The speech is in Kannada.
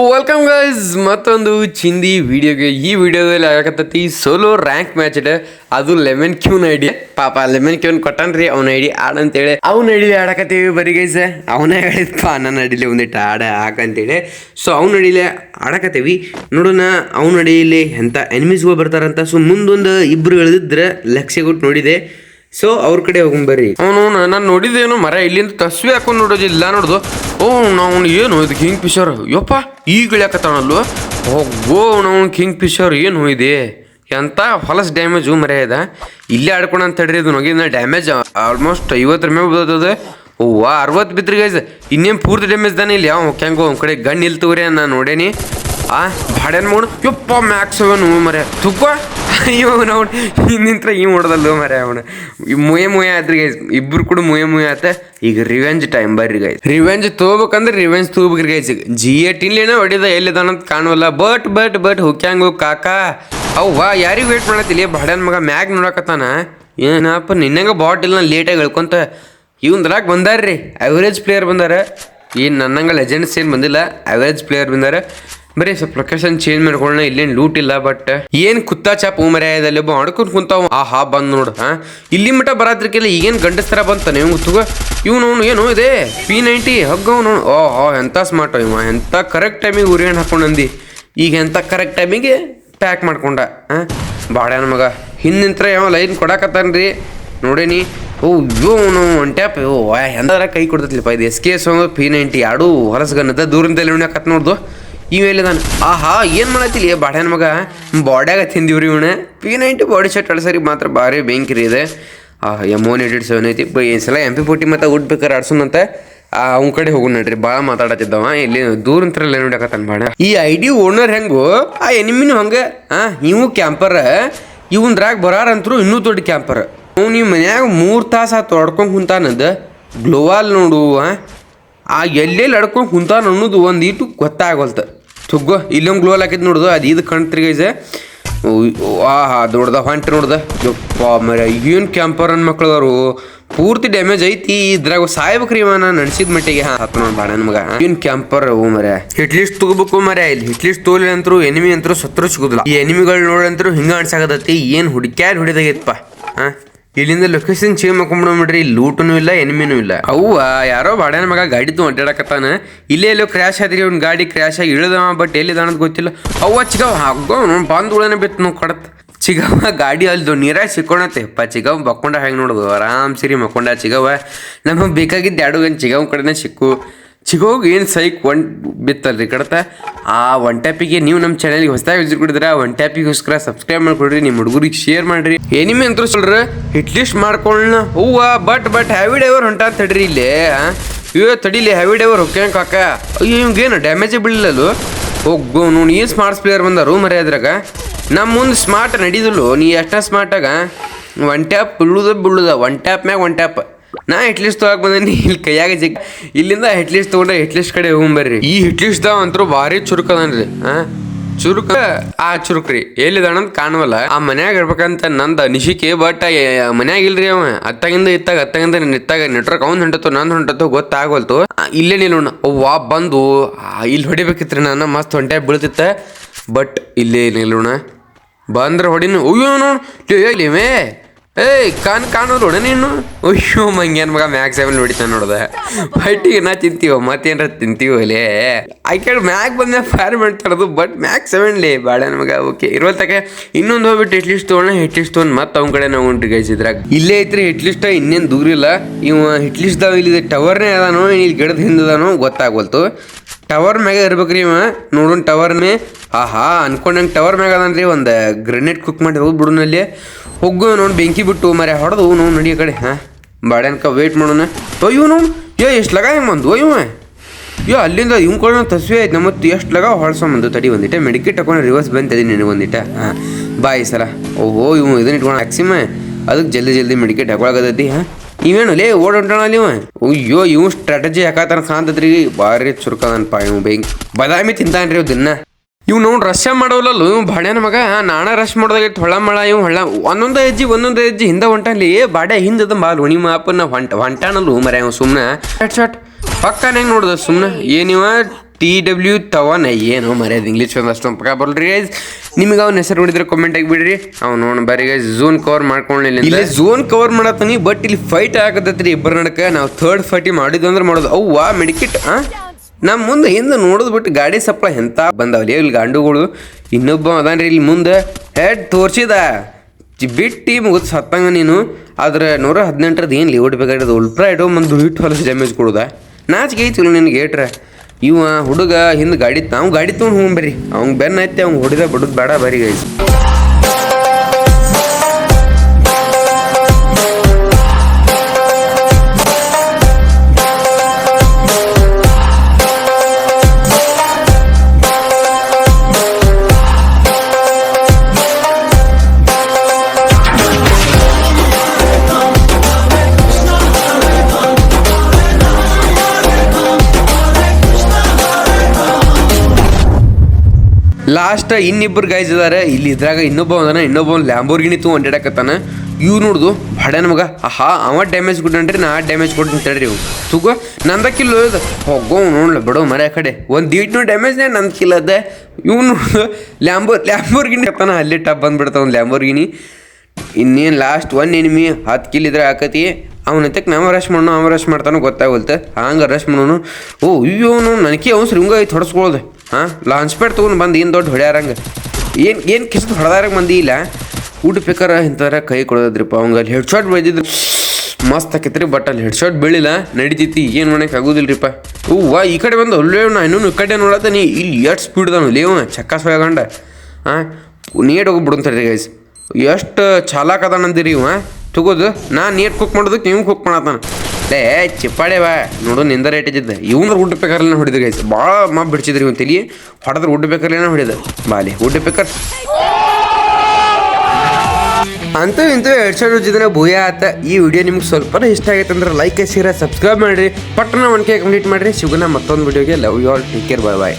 ವೆಲ್ಕಮ್ ಗೈಸ್ ಮತ್ತೊಂದು ಚಿಂದಿ ವಿಡಿಯೋಗೆ ಈ ವಿಡಿಯೋದಲ್ಲಿ ಆಗಕತ್ತೈತಿ ಸೋಲೋ ರ್ಯಾಂಕ್ ಮ್ಯಾಚ್ ಅದು ಲೆಮನ್ ಕ್ಯೂನ್ ಐಡಿಯಾ ಪಾಪ ಲೆಮನ್ ಕ್ಯೂನ್ ಕೊಟ್ಟನ್ರಿ, ಅವನ ಐಡಿ ಆಡಂತೇಳಿ ಅವ್ನ ಐಡಿ ಆಡಕತ್ತೀವಿ ಬರೀ ಗೈಸ್ ಅವನೇ ಹೇಳಿದ್ಪ, ನನ್ನ ಅಡಿಲಿ ಒಂದಿಟ್ಟು ಆಡ ಹಾಕಂತೇಳಿ ಸೊ ಅವ್ನ ಅಡಿಲೆ ಆಡಕತ್ತೀವಿ. ನೋಡೋಣ, ಅವ್ನ ಅಡಿಯಲ್ಲಿ ಎಂಥ ಎನಿಮೀಸ್ಗಳು ಬರ್ತಾರಂತ. ಸೊ ಮುಂದೊಂದು ಇಬ್ರು ಹೇಳಿದ್ರೆ ಲಕ್ಷ್ಯ ಕೊಟ್ಟು ನೋಡಿದೆ. ಸೊ ಅವ್ರ ಕಡೆ ಹೋಗಿ ಬರ್ರಿ. ಅವನು ನಾನು ನೋಡಿದೇನು ಮರ ಇಲ್ಲಿಂದ ತಸ್ವಿ ಹಾಕೊಂಡು ನೋಡೋದಿಲ್ಲ ನೋಡ್ದು. ಓ ನಾವು ಏನು, ಇದು ಕಿಂಗ್ ಫಿಶರ್ ಯಪ್ಪ ಈಗ ಇಳಿಯಾಕತ್ತಾನಲ್ವ ಹೋಗೋ ನಾವು ಕಿಂಗ್ ಫಿಶರ್ ಏನು ಇದೆ? ಎಂತ ಹೊಲಸ್ ಡ್ಯಾಮೇಜು ಮರ ಇದೆ? ಇಲ್ಲೇ ಆಡ್ಕೊಂಡು ಅಂತ ಹೇಳ್ರಿ, ಇದು ನಗಿನ ಡ್ಯಾಮೇಜ್ ಆಲ್ಮೋಸ್ಟ್ ಐವತ್ತರ ಮೇಲೆ ಬೀಳ್ತದೆ ಓ ಅರವತ್ತು ಬಿದ್ರಿ ಗೈಸ್ ಇನ್ನೇನು ಪೂರ್ತಿ ಡ್ಯಾಮೇಜ್ ತಾನೆ ಇಲ್ಲಿ? ಯಾವ ಹೆಂಗೋ ಅವ್ನ ಕಡೆ ಗನ್ ನಿಲ್ತವ್ರಿ ನಾನು ನೋಡೇನಿ. ಆ ಭಾಡ್ಯಾನ ಮೂಡ್. ಯಪ್ಪ ಮ್ಯಾಕ್ಸ್ ಅವನು ಮರೆ. ತುಕ್ಕ ಅಯ್ಯೋ ನಾವು ಹಿಂದಿಂತ್ರ ಈ ಹೊಡೆದಲ್ವ ಮರೆ ಅವನು. ಮುಯ ಮುಯ ಆದ್ರಿ ಗೈಸ್ ಇಬ್ರು ಕೂಡ ಮುಯ ಮುಯ ಆತ. ಈಗ ರಿವೆಂಜ್ ಟೈಮ್ ಬರ್ರಿ ಗೈಸ್ ರಿವೆಂಜ್ ತೋಬೇಕಂದ್ರೆ ರಿವೆಂಜ್ ತೋಬೇಕ್ರಿ ಗೈಸ್ ಜಿ ಎ ಟಿನ್ಲೇನ ಹೊಡಿದ ಎಲ್ಲಿದಾನಂತ ಕಾಣುವಲ್ಲ. ಬಟ್ ಬಟ್ ಬಟ್ ಹುಕ್ಯಾಂಗು ಕಾಕಾ? ಅವ್ವ, ಯಾರಿಗೆ ವೇಟ್ ಮಾಡತ್ತಿಲ್ಲ ಬಡನ್ ಮಗ ಮ್ಯಾಗ್ ನೋಡಕತ್ತಾನ. ಏನಪ್ಪ, ನಿನ್ನಂಗ ಬಾಟ್ ಇಲ್ಲ ಲೇಟಾಗಿ ಹೇಳ್ಕೊಂತ. ದ್ರಾಕ್ ಬಂದಾರ್ರಿ. ಅವರೇಜ್ ಪ್ಲೇಯರ್ ಬಂದಾರ. ಏನು ನನ್ನಂಗ ಲೆಜೆಂಡ್ಸ್ ಏನು ಬಂದಿಲ್ಲ. ಅವರೇಜ್ ಪ್ಲೇಯರ್ ಬಂದಾರ. ಬರೀ ಸ್ವಲ್ಪ ಲೊಕೇಶನ್ ಚೇಂಜ್ ಮಾಡ್ಕೊಳ್ಳೋಣ, ಇಲ್ಲೇನು ಲೂಟ್ ಇಲ್ಲ ಬಟ್ ಏನ್ ಕುತ್ತಾ ಚಾಪ್ ಮರ್ಯಾದಲ್ಲಿ ಒಬ್ಬ ಅಡ್ಕೊಂಡು ಕುಂತಾವ. ಆ ಹಾ ಬಂದ್ ನೋಡು ಹಾ ಇಲ್ಲಿ ಮಟ್ಟ ಬರಾದ್ರಿಕೆಲ್ಲ ಈಗೇನು ಗಂಡಸ್ತರ ಬಂತಾನೆ? ನೀವು ತುಗ ಇವ್ನು ಏನು ಇದೆ? ಪಿ ನೈಂಟಿ ಹಗ್ಗವನು ಓ ಹೋ ಎಂತ ಸ್ಮಾರ್ಟ್ ಇವ, ಎಂತ ಕರೆಕ್ಟ್ ಟೈಮಿಗೆ ಉರಿಯಣ್ಣ ಹಾಕೊಂಡಂದಿ ಈಗ ಎಂತ ಕರೆಕ್ಟ್ ಟೈಮಿಗೆ ಪ್ಯಾಕ್ ಮಾಡ್ಕೊಂಡ ಹಾಂ ಬಾಡ್ಯಾನ ಮಗ ಹಿಂದಿಂತ್ರ ಯಾವ ಲೈನ್ ಕೊಡಾಕತ್ತಾನ್ರಿ ನೋಡೇನಿ ಓ ಇವ್ಯೋ ನೋವು ಒನ್ ಟ್ಯಾಪ್ ಓ ಎಂದಾರ ಕೈ ಕೊಡ್ತೈತಿಲ್ಪ ಇದು S K S P ninety ಆಡು ಹೊರಸ್ಗನ್ನದ ದೂರದಲ್ಲಿ ಉಣ್ಯಾಕತ್ ನೋಡ್ದು. ಇವೆಲ್ಲಿದಾನ ಆಹಾ, ಏನು ಮಾಡತ್ತಿಲ್ಲ ಬಾಡ್ಯಾನ ಮಗ? ಬಾಡ್ಯಾಗ ತಿಂದಿವ್ರಿ ಇವಣ ಪಿ ನೈಂಟಿ ಬಾಡಿ ಶರ್ಟ್ ಅಳ್ಸರಿ ಮಾತ್ರ ಭಾರಿ ಬೆಂಕಿರಿ ಇದೆ. ಆ ಎಮೋನ್ ಏಟ್ ಸೆವೆನ್ ಐತಿ. ಈ ಸಲ ಎಂ ಪಿ ಫೋರ್ಟಿ ಮತ್ತು ಉಡ್ಬೇಕಾರೆ ಆ, ಅವ್ನ ಕಡೆ ಹೋಗೋಣ ನಡ್ರಿ. ಭಾಳ ಮಾತಾಡತ್ತಿದ್ದವ. ಇಲ್ಲಿ ದೂರ ಅಂತ್ರಲ್ಲ ನೋಡಕತ್ತಾನ ಬಾಡ ಈ ಐ ಡಿ ಓನರ್ ಹೆಂಗು? ಆ, ಎನಿಮಿನ ಹಂಗೆ. ಆ, ಇವು ಕ್ಯಾಂಪರ್ ಇವಂದ್ರಾಗ ಬರಾರಂತ್ರು ಇನ್ನೂ ದೊಡ್ಡ ಕ್ಯಾಂಪರ್ ಅವ್ನು ನಿಮ್ಮ ಮನ್ಯಾಗ ಮೂರು ತಾಸು ಆತು ಕುಂತಾನದ. ಗ್ಲೋವಾಲ್ ನೋಡು, ಆ. ಆ, ಎಲ್ಲೆಲ್ಲಿ ಅಡ್ಕೊಂಡು ಕುಂತಾನ ಅನ್ನೋದು ಒಂದು ಇಟ್ಟು ಗೊತ್ತಾಗೋಲ್ತ. ತುಗ್ಗೋ ಇಲ್ಲೊಂದು ಗ್ಲೋಲ್ ಹಾಕಿದ್ ನೋಡ್ದು, ಅದು ಇದು ಕಣ್ತ್ರಿ ಗೈಸೆ ಆಹಾ ದೊಡ್ದ ಹೊಂಟ್ರಿ ನೋಡ್ದ. ಮರ ಏನು ಕ್ಯಾಂಪರ್ ಅನ್ ಮಕ್ಳದವರು. ಪೂರ್ತಿ ಡ್ಯಾಮೇಜ್ ಐತಿ, ಇದ್ರಾಗ ಸಾಯ್ಬೇಕ್ರಿ ಇವ ನಡ್ಸಿದ ಮಟ್ಟಿಗೆ. ಹತ್ತು ನೋಡಿ ಬಾಡ ನಮಗ. ಕ್ಯಾಂಪರ್ ಅವು ಮರೆ ಹಿಟ್ ಲಿಸ್ಟ್ ತಗೋಬೇಕು ಮರೆ ಇಲ್ಲಿ. ಹಿಟ್ ಲಿಸ್ಟ್ ತೋಲಿ ಅಂತರು ಎನಿಮಿ ಅಂತರು ಸತ್ರು ಸಿಗುದಿಲ್ಲ. ಈ ಎನಿಮಿಗಳು ನೋಡಂತರು ಹಿಂಗ ಅನ್ಸಾಕತೈತಿ ಏನ್ ಹುಡುಕ್ಯಾರ ಹಿಡಿದಾಗೈತಪ್ಪ ಹಾ? ಇಲ್ಲಿಂದ ಲೊಕೇಶನ್ ಚೇಂಜ್ ಮಾಡ್ಕೊಂಡ್ಬಿಡ್ರಿ ಲೂಟನು ಇಲ್ಲ ಎನಿಮಿನೂ ಇಲ್ಲ ಅವ್ವ, ಯಾರೋ ಬಾಡ್ಯಾನ ಮಗ ಗಾಡಿ ತು ಅಡ್ಡಾಡಕತ್ತಾನ. ಇಲ್ಲೇ ಎಲ್ಲೋ ಕ್ರ್ಯಾಶ್ ಆದ್ರಿ ಅವ್ನ ಗಾಡಿ ಕ್ರ್ಯಾಶ್ ಆಗಿ ಇಳಿದವ ಬಟ್ ಎಲ್ಲಿದ ಅನ್ನೋದು ಗೊತ್ತಿಲ್ಲ. ಅವ್ವ ಚಿಗವ್ ಹಗ್ಗೋ ಬಂದ್ ಉಳನೆ ಬಿತ್ತು ನಾವು ಕಡತ್. ಚಿಗವ ಗಾಡಿ ಅಲ್ದು ನೀರಾಗ ಸಿಕ್ಕೊಂಡತ್ತೆ. ಪಾ ಚಿಗವ್ ಬಕ್ಕೊಂಡ ಹೆಂಗೆ ನೋಡೋದು? ಆರಾಮ್ ಸಿರಿ ಮಕ್ಕೊಂಡ ಚಿಗವ ನಮಗೆ ಬೇಕಾಗಿದ್ದು ಎರಡು ಗಂಟೆ ಚಿಗವ್ ಕಡೆನೇ ಸಿಕ್ಕು. ಚಿಗೋಗ್ ಏನು ಸೈಕ್ ಒನ್ ಬಿತ್ತಲ್ರಿ ಕಡತ? ಆ ಒನ್ ಟ್ಯಾಪಿಗೆ ನೀವು ನಮ್ಮ ಚಾನಲ್ಗೆ ಹೊಸದಾಗಿ ವಿಸಿಟ್ ಕೊಡಿದ್ರೆ ಒನ್ ಟ್ಯಾಪಿಗೋಸ್ಕರ ಸಬ್ಸ್ಕ್ರೈಬ್ ಮಾಡ್ಕೊಡ್ರಿ ನಿಮ್ಮ ಹುಡುಗರಿಗೆ ಶೇರ್ ಮಾಡಿರಿ. ಏನಿಮೆ ಅಂತ ಸೊಲ್ರ? ಹಿಟ್ ಲಿಸ್ಟ್ ಮಾಡ್ಕೊಳ್ಳೋಣ ಹೂವ ಬಟ್ ಬಟ್ ಹ್ಯಾವಿ ಡೈವರ್ ಹೊಂಟ ತಡ್ರಿ ಇಲ್ಲೇ ಇವ ತಡಿಲಿ ಹ್ಯಾವಿ ಡೈವರ್ ಹೊಕ್ಕೇನ ಕಾಕ. ಅಯ್ಯೋ ಇವಂಗೇನು ಡ್ಯಾಮೇಜೇ ಬೀಳಲ್ಲೂ ಹೋಗು ನೋಡಿ ಏನು ಸ್ಮಾರ್ಟ್ಸ್ ಪ್ಲೇಯರ್ ರೂಮ್ ಮರೆ ಅದ್ರಾಗ ನಮ್ಮ ಮುಂದೆ ಸ್ಮಾರ್ಟ್ ನಡೀದಲ್ಲು, ನೀ ಎಷ್ಟ ಸ್ಮಾರ್ಟಾಗ ಒನ್ ಟ್ಯಾಪ್ ಬಿಳುದ ಬಿಳುದ ಒನ್ ಟ್ಯಾಪ್ ಮ್ಯಾಗ ಒನ್ ಟ್ಯಾಪ್ ನಾ ಹಿಟ್ಲಿಸ್ಟ್ ತೊಗೊಳಕ್ ಬಂದೀನಿ. ಇಲ್ಲಿ ಕೈಯಾಗ ಜಿಗ್ ಇಲ್ಲಿಂದ ಹಿಟ್ಲಿಸ್ಟ್ ತೊಗೊಂಡ್ರೆ ಹಿಟ್ಲಿಸ್ಟ್ ಕಡೆ ಹೋಗ್ಬರ್ರಿ ಈ ಹಿಟ್ಲಿಸ್ಟ್ ಅಂತೂ ಭಾರಿ ಚುರುಕ್ ಅದನ್ರಿ ಚುರುಕ ಆ ಚುರುಕ್ರಿ ಅಣ್ಣ ಕಾಣವಲ್ಲ. ಆ ಮನ್ಯಾಗ ಇರ್ಬೇಕಂತ ನಂದ ನಿಶಿಕೆ ಬಟ್ ಮನ್ಯಾಗ ಇಲ್ರಿ ಅವ. ಅತ್ತಾಗಿಂದ ಇತ್ತಾಗ, ಅತ್ತಾಗಿಂದ ನಿತ್ತಾಗ ನೆಟ್ವರ್ಕ್ ಅವ್ನ್ ಹೊಂಟತ್ತು ನಂದ್ ಹೊಂಟತ್ತು ಗೊತ್ತಾಗೋಲ್ತು. ಇಲ್ಲೇ ನಿಲ್ಲೋಣ ವಾ ಬಂದು ಇಲ್ಲಿ ಹೊಡಿಬೇಕಿತ್ರಿ ನಾನು, ಮಸ್ತ್ ಹೊಂಟೆ ಬೀಳ್ತಿತ್ತ. ಬಟ್ ಇಲ್ಲೇ ನಿಲ್ಲೋಣ. ಬಂದ್ರೆ ಹೊಡಿನು, ಅಯ್ಯೋ ನೋಡಿ ಮೇ. ಏಯ್, ಕಾನ್ ಕಾಣೋದು ನೋಡ ನೀನು. ಅಯ್ಯೋ ಮಂಗೇನ್ ಮಗ ಮ್ಯಾಕ್ ಸೆವೆನ್ ನೋಡಿತಾನೆ ನೋಡ್ದ. ಬಟ್ಟಿಗೆ ನಾ ತಿಂತೀವ, ಮತ್ತೇನ್ರ ತಿಂತೀವ ಲೇ. ಆಕೆ ಮ್ಯಾಕ್ ಬಂದ ಫೈರ್ ಮಾಡ್ತಾರದು ಬಟ್ ಮ್ಯಾಕ್ ಸೆವೆನ್ ಲೇ, ಬಾಳೆ ನಮಗ ಓಕೆ ಇರುವತ್ತಕ ಇನ್ನೊಂದು ಹೋಗ್ಬಿಟ್ಟು ಹಿಟ್ ಲಿಸ್ಟ್ ತೊಗೊಂಡ ಹಿಟ್ ಲಿಸ್ಟ್ ತೊಗೊಂಡು ಮತ್ತೆ ಅವ್ನ ಕಡೆ ನಾವು ಉಂಟು ಗೈಸ್ ಇದ್ರಾಗ. ಇಲ್ಲೇ ಐತ್ರಿ ಹಿಟ್ ಲಿಸ್ಟ್ ಇನ್ನೇನು ದೂರ ಇಲ್ಲ. ಇವ ಹಿಟ್ ಲಿಸ್ಟ್ ದಾವ ಇಲ್ಲಿ ಟವರ್ನೇ ಅದಾನೋ ಇಲ್ಲಿ ಗಿಡದ ಹಿಂದದಾನೋ ಗೊತ್ತಾಗೋಲ್ತು ಟವರ್ ಮ್ಯಾಗ ಇರ್ಬೇಕ್ರಿ ಇವ. ನೋಡೋಣ ಟವರ್ನೇ ಆಹಾ, ಅನ್ಕೊಂಡಂಗೆ ಟವರ್ ಮ್ಯಾಗ ಅದನ್ರಿ, ಒಂದು ಗ್ರೆನೇಡ್ ಕುಕ್ ಮಾಡಿ ಹೋಗಿ ಬಿಡೋಣ ಅಲ್ಲಿ ಹೋಗು ನೋಡಿ, ಬೆಂಕಿ ಬಿಟ್ಟು ಮರೆ ಹೊಡೆದು ನೋವು ನಡಿ ಕಡೆ, ಹಾಂ? ಬಾಡ್ಯಾನ್ಕ ವೇಟ್ ಮಾಡೋಣ. ಅಯ್ಯೋ ನೋಡು ಯೋ ಎಷ್ಟು ಲಗ ಹೆಂಗೆ ಬಂದು ಅಯ್ಯೋ. ಯೋ ಅಲ್ಲಿಂದ ಇವ್ ಕೂಡ ತಸ್ವೇ ಆಯ್ತು ನಮ್ಮತ್ತು ಎಷ್ಟು ಲಗ ಹೊಳ್ಸೊಂಬಂದು ತಡಿ ಒಂದಿಟ್ಟ ಮೆಡಿಕೇಟ್ ತಗೊಂಡು ರಿವರ್ಸ್ ಬಂತದಿ ನಿನಗೆ ಒಂದಿಟ್ಟ ಹಾಂ? ಬಾಯ್ ಸಲ. ಓಹೋ ಇವು ಇದನ್ನ ಇಟ್ಕೊಂಡು ಮ್ಯಾಕ್ಸಿಮ ಅದಕ್ಕೆ ಜಲ್ದಿ ಜಲ್ದಿ ಮೆಡಿಕೇಟ್ ಹಾಕೊಳಗದತಿ ಹಾಂ? ಇವೇನು, ಲೇ ಓಡ್ ಇವ? ಅಯ್ಯೋ ಇವ್ ಸ್ಟ್ರಾಟಜಿ ಹಾಕತ್ತಾನ ಕಾಂತದ್ರಿ ಭಾರಿ ಚುರುಕದನಪ್ಪ ಇವ್ ಬೆಂಕಿ ಬದಾಮಿ ತಿಂತಾನ್ರಿ ಇವ್ ದಿನ. ಇವ್ ನೋಡ್ ರಶ್ ಮಾಡೋಲ್ಲಲ್ಲ ಇವ್ ಬಾಡ್ಯಾನ ಮಗ ನಾಣ ರಶ್ ಮಾಡ್ದಾಗ ಹೊಳ ಮಳ ಇವ್ ಹೊಳ ಒಂದೊಂದು ಹೆಜ್ಜೆ ಒಂದೊಂದು ಹೆಜ್ಜೆ ಹಿಂದೆ ಹೊಂಟಲ್ಲಿ ಬಾಡ್ಯ ಹಿಂದದ ಬಾಲ್ ಉಣಿ ಮಾಪನ್ನ ಹೊಂಟ, ಹೊಂಟಾನಲ್ಲು ಮರ ಇವ್ ಸುಮ್ಮನೆ ಶಾಟ್ ಶಾಟ್ ಪಕ್ಕ ನಂಗೆ ನೋಡ್ದ ಸುಮ್ಮನೆ ಏನಿವ ಟಿ ಡಬ್ಲ್ಯೂ ತವನ್, ಏನೋ ಮರ್ಯಾದ ಇಂಗ್ಲೀಷ್ ಒಂದು ಅಷ್ಟೊಂದು ಪಕ್ಕ ಬರಲ್ರಿ ಗೈಸ್ ನಿಮಗೆ ಅವ್ನ ಹೆಸರು ನೋಡಿದ್ರೆ ಕಮೆಂಟಾಗಿ ಬಿಡ್ರಿ. ಅವ್ನು ನೋಡಿ ಬರೀ ಗೈಸ್ ಝೋನ್ ಕವರ್ ಮಾಡ್ಕೊಳ್ಳಿಲ್ಲ ಇಲ್ಲಿ ಝೋನ್ ಕವರ್ ಮಾಡತ್ತೀನಿ ಬಟ್ ಇಲ್ಲಿ ಫೈಟ್ ಆಗತ್ತೈತ್ರಿ ಇಬ್ಬರ ನಡಕ. ನಾವು ಥರ್ಡ್ ಫೈಟಿ ಮಾಡಿದ್ವಿ ಅಂದ್ರೆ ಮಾಡೋದು. ಅವ್ವಾ ಮೆಡಿಕಿಟ್ ಆ? ನಮ್ಮ ಮುಂದೆ ಹಿಂದೆ ನೋಡೋದು ಬಿಟ್ಟು ಗಾಡಿ ಸಪ್ಲೈ ಎಂತ ಬಂದವಲ್ಲಿ? ಇಲ್ಲಿ ಗಾಂಡುಗಳು ಇನ್ನೊಬ್ಬ ಅದಾನ್ರಿ, ಇಲ್ಲಿ ಮುಂದೆ ಹೆಡ್ ತೋರ್ಸಿದ. ಬಿಟ್ಟು ಮುಗಿದ್ ಸತ್ತಂಗ ನೀನು. ಆದ್ರೆ ನೂರ ಹದಿನೆಂಟರದ್ದು ಏನು ಲೀವ್ ಬೇಕಾಗಿರೋದು? ಉಲ್ಪ್ರಾ ಇಡೋ ಮಂದು ಹಿಟ್ಟು ಹೊಲಸು ಡ್ಯಾಮೇಜ್ ಕೊಡುದ. ನಾಚಿಕೆ ಐತಿಲ್ಲ ನಿನ್ಗೆ ಏಟ್ರ ಇವ ಹುಡುಗ ಹಿಂದೆ ಗಾಡಿ ನಾವು ಗಾಡಿ ತೊಗೊಂಡು ಹೋಗ್ಬರಿ ಅವ್ನು ಬೆನ್ನ ಐತಿ ಅವ್ನು ಹೊಡಿದ ಬಿಡೋದು ಬೇಡ ಬರೀ ಗೈಸ್ ಲಾಸ್ಟ್ ಇನ್ನಿಬ್ರು ಗೈಸ್ ಇದಾರೆ. ಇಲ್ಲಿ ಇದ್ರಾಗ ಇನ್ನೊಬ್ಬ ಅದಾನ, ಇನ್ನೊಬ್ಬ ಒಂದು ಲ್ಯಾಂಬೋರ್ಗಿನಿ ತೂ ಹೊಂಟಾಡಕತ್ತಾನ ಇವ್ ನೋಡ್ದು, ಬಡನ ನಮಗ ಆಹಾ, ಅವ ಡ್ಯಾಮೇಜ್ ಕೊಟ್ಟನ್ರಿ, ನಾ ಡ್ಯಾಮೇಜ್ ಕೊಟ್ಟು ತಡ್ರಿ ತುಗೋ ನಂದಕ್ಕಿಲ್ಲ ಹೋಗೋ ನೋಡ್ಲ ಬಿಡೋ ಮರ ಕಡೆ. ಒಂದು ದೀಟ್ನು ಡ್ಯಾಮೇಜ್ನೇ ನಂದು ಕಿಲ್ ಅದ. ಇವ್ ನೋಡ್ದು ಲ್ಯಾಂಬೋರ್ ಲ್ಯಾಂಬೋರ್ಗಿನಿ ಕತ್ತಾನ ಅಲ್ಲಿ ಟಪ್ ಬಂದ್ಬಿಡ್ತಾವ ಒಂದು ಲ್ಯಾಂಬೋರ್ಗಿನಿ ಇನ್ನೇನು ಲಾಸ್ಟ್ ಒನ್ ಎನಿಮಿ ಹತ್ತು ಕಿಲ್ ಇದ್ರೆ ಆಕತಿ. ಅವನಂತಕ್ಕೆ ನಾವು ರಶ್ ಮಾಡೋಣ ಅವ ರಶ್ ಮಾಡ್ತಾನೋ ಗೊತ್ತಾಗಲ್ತ ಹಂಗೆ ರಶ್ ಮಾಡೋನು. ಓ, ಅಯ್ಯೋ, ಅವನು ನನಗೆ ಅವ್ನು ಶೃಂಗ ಐತೆ ಹೊಡೆಸ್ಕೊಳ್ಳೋದು ಹಾಂ? ಲಾಂಚ್ ಪ್ಯಾಡ್ ತೊಗೊಂಡು ಬಂದು ಏನು ದೊಡ್ಡ ಹೊಡ್ಯಾರಂಗೆ? ಏನು ಏನು ಕಿಸದು ಹೊಡೆದಾರಂಗೆ ಮಂದಿ ಇಲ್ಲ? ಊಟ ಬೇಕಾರೆ ಇಂಥದ್ರ ಕೈ ಕೊಡೋದ್ರಿಪ್ಪ. ಅವಂಗೆ ಅಲ್ಲಿ ಹೆಡ್ ಶಾಟ್ ಬೆಳೆದಿದ್ರು ಮಸ್ತ್ ಆಕೈತ್ರಿ ಬಟ್ ಅಲ್ಲಿ ಹೆಡ್ ಶಾಟ್ ಬೀಳಿಲ್ಲ. ನಡಿತೈತಿ, ಏನು ಮಾಡಕ್ಕೆ ಆಗೋದಿಲ್ರಿಪ್ಪ. ವಾ ಈ ಕಡೆ ಬಂದು ಅಲ್ಲೇ ನಾ ಇನ್ನೂ ಈ ಕಡೆ ನೋಡತ್ತೀನಿ ಇಲ್ಲಿ ಎಷ್ಟು ಸ್ಪೀಡ್ ಅದಾನು. ಲೇವ ಚಕ್ಕ ಸೊಯಗಂಡ ಹಾಂ? ನೀಟ್ ಹೋಗಿ ಬಿಡುತ್ತಾರೆ ಗೈಸ್ ಎಷ್ಟು ಚಾಲಾಕ್ ಅದಾನಂದಿರಿ ಇವ? ತಗೋದು. ನಾ ನೀಟ್ ಕುಕ್ ಮಾಡೋದಕ್ಕೆ ಇವ್ ಕುಕ್ ಮಾಡತ್ತಾನ. ಲೇ ಚಿಪ್ಪಾಡೆ ಬಾ. ನೋಡು, ನಿಂದ ರೇಟ್ ಇದ್ದಿದ್ದ. ಇವಂದ್ರ ಊಟ ಪೇಕರ್ಲೆನ ಹೊಡಿದ ಗೈಸ್ ಭಾಳ ಮಾ ಬಿಡ್ಸಿದ್ರಿ ಇವನು ತಲಿ. ಹೊಡೆದ್ರೆ ವುಡ್ ಪೇಕರ್ಲೆನ ಹೊಡಿದ ಬಾಲಿ ಊಟ ಪೇಕರ್ ಅಂತೂ ಇಂತೂ ಎರಡು ಸಾವಿರ ಜೊತೆ ಭೂಯ ಆತ. ಈ ವಿಡಿಯೋ ನಿಮ್ಗೆ ಸ್ವಲ್ಪ ಇಷ್ಟ ಆಗೈತೆ ಅಂದ್ರೆ ಲೈಕ್ ಶೇರ್ ಸಬ್ಸ್ಕ್ರೈಬ್ ಮಾಡಿರಿ. ಪಟ್ಟಣ ಒನ್ಕೆ ಕಂಪ್ಲೀಟ್ ಮಾಡಿರಿ. ಸಿಗೋಣ ಮತ್ತೊಂದು ವಿಡಿಯೋಗೆ love you all take care bye bye